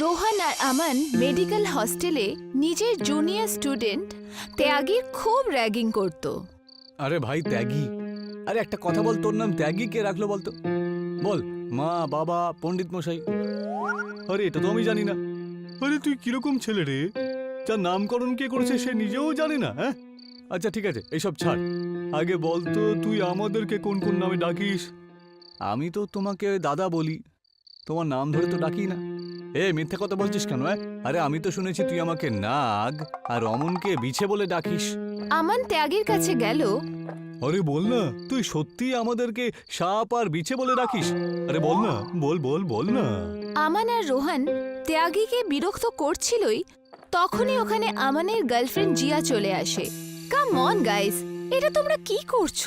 রোহান আর আমান মেডিকেল হস্টেলে নিজের জুনিয়র স্টুডেন্ট ত্যাগীর খুব র্যাগিং করত। আরে ভাই, ত্যাগী। আরে একটা কথা বল, তোর নাম ত্যাগী? কে রাখল বলতো? বল, মা, বাবা, পণ্ডিত মশাই। আরে, এটা তো আমি জানি না। আরে, তুই কীরকম ছেলে রে? যার নামকরণ কে করেছে সে নিজেও জানে না হ্যাঁ? আচ্ছা ঠিক আছে এসব ছাড়। আগে বল তো, তুই আমাদেরকে কোন কোন নামে ডাকিস? আমি তো তোমাকে দাদা বলি। তোমার নাম ধরে তো ডাকি না। এ মিথ্যে কথা বলছিস কেন আরে আমি তো শুনেছি তুই আমাকে নাগ আর অমনকে বিছে বলে ডাকিস। আমান ত্যাগীর কাছে গেল। আরে বল না তুই সত্যি আমাদেরকে সাপ আর বিছে বলে ডাকিস? আরে বল না বল বল বল না। আমান আর রোহান ত্যাগীকে বিরক্ত করছিলই তখনই ওখানে আমানের গার্লফ্রেন্ড জিয়া চলে আসে। কাম অন গাইস এটা তোমরা কি করছ?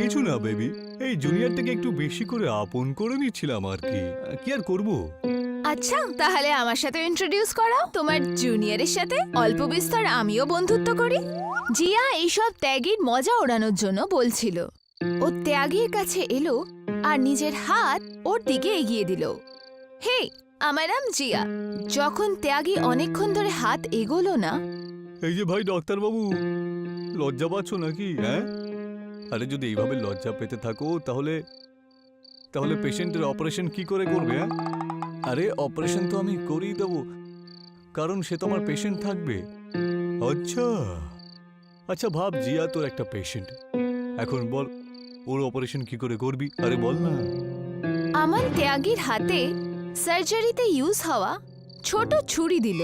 কিছু না বেবি। এই জুনিয়রটাকে একটু বেশি করে আপন করে নিচ্ছিলাম আর কি। কি আর করব? আচ্ছা তাহলে আমার সাথে ইন্ট্রোডিউস করাও। তোমার জুনিয়রের সাথে অল্প বিস্তর আমিও বন্ধুত্ব করি। জিয়া এইসব ত্যাগীর মজা ওড়ানোর জন্য বলছিল। ও ত্যাগীর কাছে এলো আর নিজের হাত ওর দিকে এগিয়ে দিল। হে আমার নাম জিয়া। যখন ত্যাগী অনেকক্ষণ ধরে হাত এগোলো না এই যে ভাই ডাক্তার বাবু লজ্জা পাচ্ছ নাকি হ্যাঁ? আরে যদি এইভাবে লজ্জা পেতে থাকো তাহলে তাহলে পেশেন্টের অপারেশন কি করে করবে হ্যাঁ? আরে অপারেশন তো আমি করেই দেবো কারণ সে তো আমার পেশেন্ট থাকবে। আচ্ছা আচ্ছা ভাব জিয়া তোর একটা পেশেন্ট এখন বল ওর অপারেশন কি করে করবি? আরে বল না। আমার ত্যাগীর হাতে সার্জারিতে ইউজ হওয়া ছোট ছুরি দিল।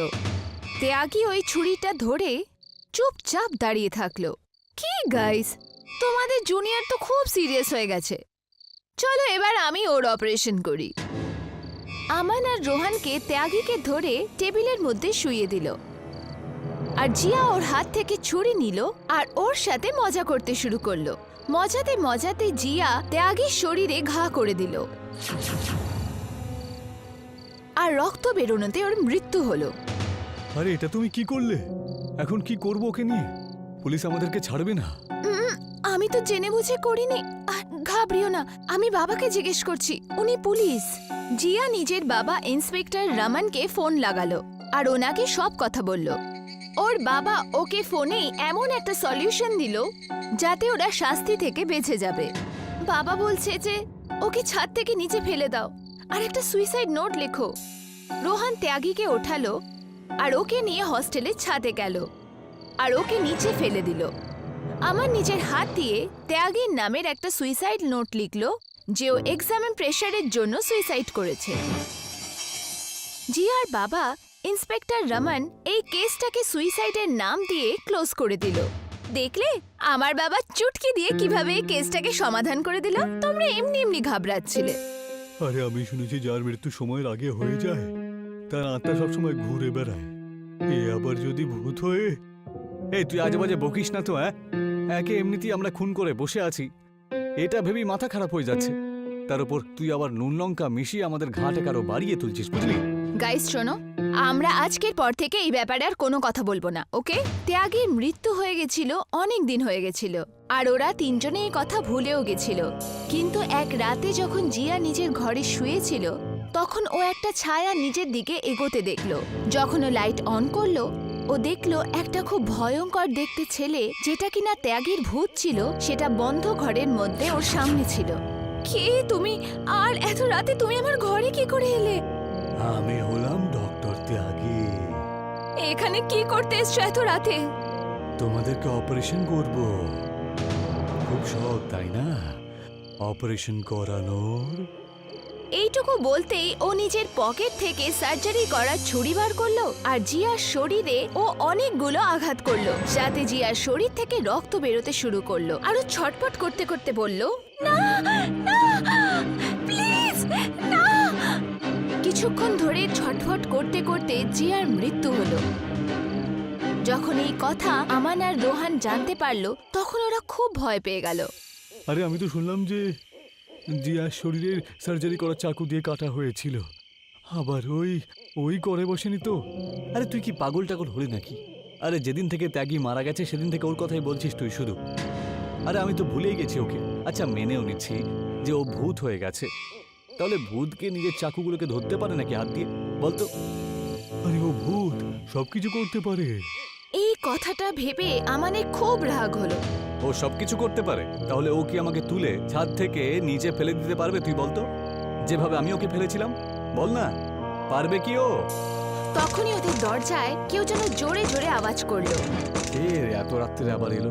ত্যাগী ওই ছুরিটা ধরে চুপচাপ দাঁড়িয়ে থাকল। কি গাইস তোমাদের জুনিয়র তো খুব সিরিয়াস হয়ে গেছে। চলো এবার আমি ওর অপারেশন করি। আমান আর রোহানকে ত্যাগীকে ধরে টেবিলের মধ্যে শুয়ে দিল। আর জিয়া ওর হাত থেকে ছুরি নিল আর ওর সাথে মজা করতে শুরু করল। মজাতে মজাতে জিয়া ত্যাগীর শরীরে ঘা করে দিল। আর রক্ত বেরোনোতে ওর মৃত্যু হলো। আরে, এটা তুমি কি করলে? এখন কি করব ওকে নিয়ে? পুলিশ আমাদেরকে ছাড়বে না। আমি তো জেনে বুঝে করিনি। ঘাবড়িও না, আমি বাবাকে জিজ্ঞেস করছি, উনি পুলিশ। জিয়া নিজের বাবা ইন্সপেক্টর রমনকে ফোন লাগালো, আর ওনাকে সব কথা বলল। ওর বাবা ওকে ফোনেই এমন একটা সলিউশন দিল, যাতে ওরা শাস্তি থেকে বেঁচে যাবে। বাবা বলছে যে, ওকে ছাদ থেকে নিচে ফেলে দাও, আর একটা সুইসাইড নোট লেখো। রোহান ত্যাগীকে ওঠালো, আর ওকে নিয়ে হস্টেলের ছাদে গেল, আর ওকে নিচে ফেলে দিল। আমার নিজের হাত দিয়ে ত্যাগীর নামের একটা সুইসাইড নোট লিখল, যে ও এক্সামের প্রেশারের জন্য সুইসাইড করেছে। জিয়ার বাবা ইন্সপেক্টর রমন, এই কেসটাকে সুইসাইডের নাম দিয়ে ক্লোজ করে দিল। দেখলে? আমার বাবা চুটকি দিয়ে কীভাবে এই কেসটাকে সমাধান করে দিল? তোমরা এমনি এমনি ঘাবড়াচ্ছিলে। আরে, আমি শুনেছি যার মৃত্যু সময়ের আগে হয়ে যায়। তার আত্মা সবসময় ঘুরে বেড়ায়। এ আবার যদি ভূত হয়ে এই, তুই আজে বাজে বকিস না তো হ্যাঁ? একে এমনিতেই আমরা খুন করে বসে আছি। এটা ভেবেই মাথা খারাপ হয়ে যাচ্ছে। তার উপর তুই আবার নুন লঙ্কা মিশিয়ে আমাদের ঘাটে কারও বাড়িয়ে তুলছিস, বুঝলি? গাইস, শোনো, আমরা আজকের পর থেকে এই ব্যাপারে আর কোনো কথা বলব না, ওকে? ত্যাগের মৃত্যু হয়ে গেছিল, অনেক দিন হয়ে গেছিল, আর ওরা তিনজনে এই কথা ভুলেও গেছিল। কিন্তু এক রাতে যখন জিয়া নিজের ঘরে শুয়েছিল, তখন ও একটা ছায়া নিজের দিকে এগোতে দেখল। যখন ও লাইট অন করল ও দেখল একটা খুব ভয়ঙ্কর দেখতে ছেলে যেটা কিনা ত্যাগীর ভূত ছিল সেটা বন্ধ ঘরের মধ্যে ওর সামনে ছিল। কে তুমি? আর এত রাতে তুমি আমার ঘরে কি করে এলে? আমি হলাম ডক্টর ত্যাগী। এখানে কি করতে এসছো এত রাতে? তোমাদেরকে অপারেশন করব। খুব শখ তাই না? অপারেশন করানোর এইটুকু বলতেই ও নিজের পকেট থেকে সার্জারি করার ছুরি বার করল আর জিয়ার শরীরে ও অনেকগুলো আঘাত করল, যাতে জিয়ার শরীর থেকে রক্ত বেরোতে শুরু করল। আর ছটপট করতে করতে বলল না! কিছুক্ষণ ধরে ছটফট করতে করতে জিয়ার মৃত্যু হলো। যখন এই কথা আমান আর রোহান জানতে পারল, তখন ওরা খুব ভয় পেয়ে গেল। আরে আমি তো শুনলাম যে জিয়ার শরীরের সার্জারি করা চাকু দিয়ে কাটা হয়েছিল। আবার ওই ওই করে বসেনি তো। আরে তুই কি পাগল টাগল হলি নাকি? আরে যেদিন থেকে ত্যাগী মারা গেছে সেদিন থেকে ওর কথাই বলছিস তুই শুধু। আরে আমি তো ভুলেই গেছি ওকে। আচ্ছা মেনেও নিচ্ছি যে ও ভূত হয়ে গেছে। তাহলে ভূতকে নিজের চাকুগুলোকে ধরতে পারে নাকি হাত দিয়ে? বলতো। আরে ও ভূত সবকিছু করতে পারে। এই কথাটা ভেবে আমানের খুব রাগ হলো। ও সবকিছু করতে পারে। তাহলে ও কি আমাকে তুলে ছাদ থেকে নিচে ফেলে দিতে পারবে তুই বলতো যেভাবে আমি ওকে ফেলেছিলাম? বল না। পারবে কি ও? তখনই ওদের দরজায় কেউ যেন জোরে জোরে আওয়াজ করল। কে রে এত রাত্রে আবার এলো?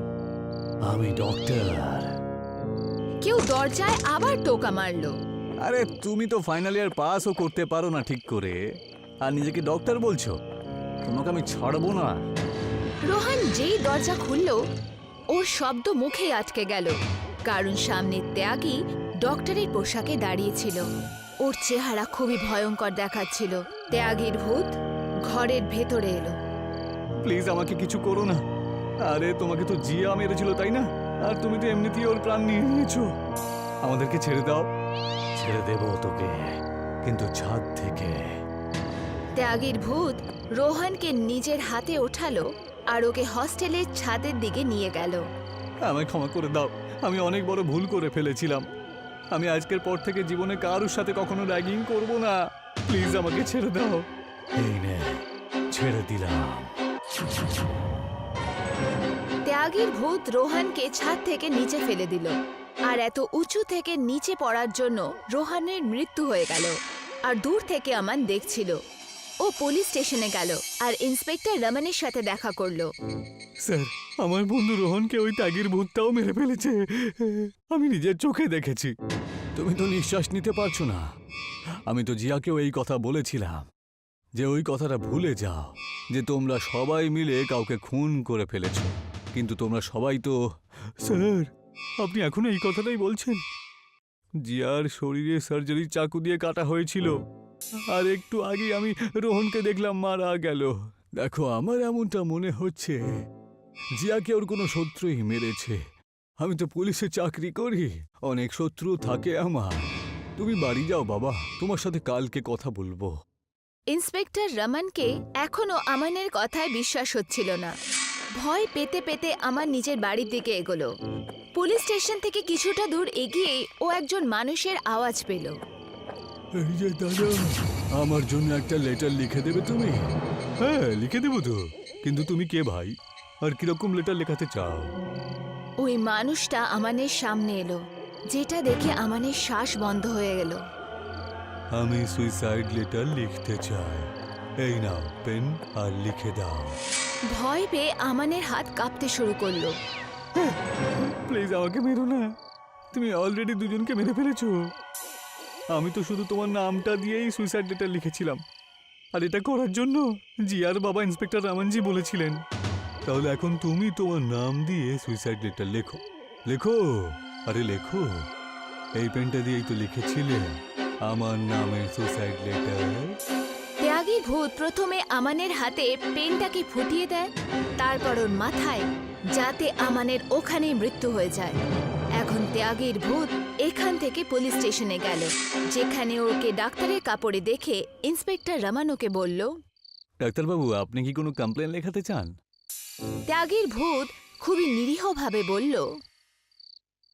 আমি ডক্টর কেউ দরজায় আবার টোকা মারলো। আরে তুমি তো ফাইনাল ইয়ার পাসও করতে পারো না ঠিক করে। আর নিজেকে ডক্টর বলছো? তোমাকে আমি ছাড়বো না। রোহান যেই দরজা খুলল ওর শব্দ মুখে আটকে গেল। কারণ সামনে ত্যাগী ডক্টরের পোশাকে দাঁড়িয়েছিল। ওর চেহারা খুবই ভয়ঙ্কর দেখাচ্ছিল। ত্যাগীর ভূত ঘরের ভেতরে এলো। প্লিজ আমাকে কিছু করো না। আরে তোমাকে তো জিয়া মেরেছিল তাই না? আর তুমি তো এমনিতেই ওর প্রাণ নিয়ে নিয়েছো। আমাদেরকে ছেড়ে দাও। ছেড়ে দেবো তোকে কিন্তু ছাদ থেকে। ত্যাগীর ভূত রোহানকে নিজের হাতে ওঠালো। আর ওকে হস্টেলের ছাদের দিকে নিয়ে গেল। আমায় ক্ষমা করে দাও। আমি অনেক বড় ভুল করে ফেলেছিলাম। আমি আজকের পর থেকে জীবনে কারোর সাথে কখনো র্যাগিং করব না। প্লিজ আমাকে ছেড়ে দাও। এই নে ছেড়ে দিলাম। ত্যাগীর ভূত রোহানকে ছাদ থেকে নিচে ফেলে দিল। আর এত উঁচু থেকে নিচে পড়ার জন্য রোহানের মৃত্যু হয়ে গেল। আর দূর থেকে আমান দেখছিল। ও পুলিশ স্টেশনে গেল আর ইন্সপেক্টর রমনের সাথে দেখা করল। স্যার আমার বন্ধু রোহনকে ওই ত্যাগের ভূতটাও মেরে ফেলেছে। আমি নিজের চোখে দেখেছি। তুমি তো নিঃশ্বাস নিতে পারছ না। আমি তো জিয়াকেও এই কথা বলেছিলাম যে ওই কথাটা ভুলে যাও যে তোমরা সবাই মিলে কাউকে খুন করে ফেলেছো। কিন্তু তোমরা সবাই তো স্যার আপনি এখনও এই কথাটাই বলছেন? জিয়ার শরীরে সার্জারি চাকু দিয়ে কাটা হয়েছিল। আর একটু আগে আমি রোহনকে দেখলাম মারা গেল। দেখো, আমার এমনটা মনে হচ্ছে জিয়াকে ওর কোনো শত্রুই মেরেছে। আমি তো পুলিশে চাকরি করি, অনেক শত্রু থাকে আমার। তুমি বাড়ি যাও বাবা, তোমার সাথে কালকে কথা বলব। ইন্সপেক্টর রমানকে এখনও আমানের কথায় বিশ্বাস হচ্ছিল না। ভয় পেতে পেতে আমার নিজের বাড়ির দিকে এগোলো। পুলিশ স্টেশন থেকে কিছুটা দূর এগিয়ে ও একজন মানুষের আওয়াজ পেল। এই যে দাদা আমার জন্য একটা লেটার লিখে দেবে তুমি? হ্যাঁ লিখে দেবো তো। কিন্তু তুমি কে ভাই? আর কীরকম লেটার লেখাতে চাও? ওই মানুষটা আমানের সামনে এলো। যেটা দেখে আমানের শ্বাস বন্ধ হয়ে গেল। আমি সুইসাইড লেটার লিখতে চাই। এই নাও পেন আর লিখে দাও। ভয় পেয়ে আমানের হাত কাঁপতে শুরু করল। প্লিজ আমাকে মেরো না। তুমি অলরেডি দুজনকে মেরে ফেলেছো। আমি তো শুধু তোমার নামটা দিয়েই সুইসাইড লেটার লিখেছিলাম। আর এটা করার জন্য জিয়ার বাবা ইন্সপেক্টর রামানজি বলেছিলেন। তাহলে এখন তুমি তোমার নাম দিয়ে সুইসাইড লেটার লেখো। লেখো? আরে লেখো। এই পেনটা দিয়েই তো লিখেছিলে। আমার নামে সুইসাইড লেটার ভূত প্রথমে আমানের হাতে পেনটাকে ফুটিয়ে দেয় তারপর ওর মাথায় যাতে আমানের ওখানে মৃত্যু হয়ে যায়। এখন ত্যাগীর ভূত এখান থেকে পুলিশ স্টেশনে গেল যেখানে ওকে ডাক্তারের কাপড়ে দেখে ইন্সপেক্টর রমান ওকে বলল ডাক্তারবাবু আপনি কি কোনো কমপ্লেন লেখাতে চান? ত্যাগীর ভূত খুবই নিরীহভাবে বলল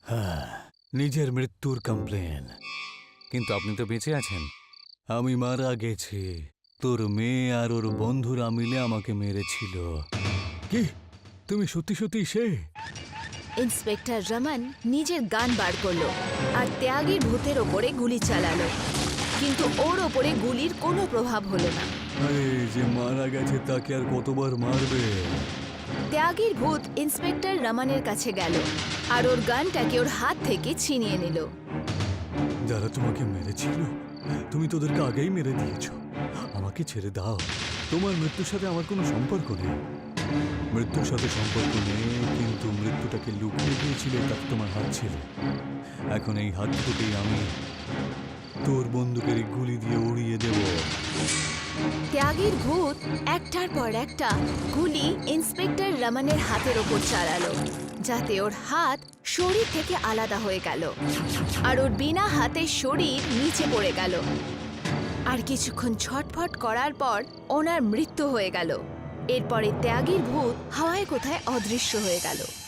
হ্যাঁ নিজের মৃত্যুর কমপ্লেন। কিন্তু আপনি তো বেঁচে আছেন। আমি মারা গেছি। তোর মেয়ে আর ওর বন্ধুরা মিলে আমাকে মেরেছিল। কি? তুমি সত্যি সত্যি সে? ইন্সপেক্টর রমান নিজের গান বার করল আর ত্যাগীর ভূতের ওপরে গুলি চালালো। কিন্তু ওর ওপরে গুলির কোনো প্রভাব হলো না। আরে যে মারা গেছে তাকে আর কতবার মারবে? ত্যাগীর ভূত ইন্সপেক্টর রমানের কাছে গেল আর ওর গানটাকে ওর হাত থেকে ছিনিয়ে নিল। যারা তোমাকে মেরেছিল তুমি তোদেরকে আগেই মেরে দিয়েছ। আমাকে ছেড়ে দাও। তোমার মৃত্যুর সাথে আমার কোনো সম্পর্ক নেই। মৃত্যুর সাথে সম্পর্ক নেই, কিন্তু মৃত্যুটাকে লুকিয়ে দিয়েছিলে তার তোমার হাত ছিল। এখন এই হাত থেকেই আমি তোর বন্দুকের গুলি দিয়ে উড়িয়ে দেব। ত্যাগীর ভূত একটার পর একটা গুলি ইন্সপেক্টর রমানের হাতের ওপর চালালো, যাতে ওর হাত শরীর থেকে আলাদা হয়ে গেল আর ওর বিনা হাতের শরীর নিচে পড়ে গেল। আর কিছুক্ষণ ছটফট করার পর ওনার মৃত্যু হয়ে গেল। এরপরে ত্যাগীর ভূত হাওয়ায় কোথায় অদৃশ্য হয়ে গেল।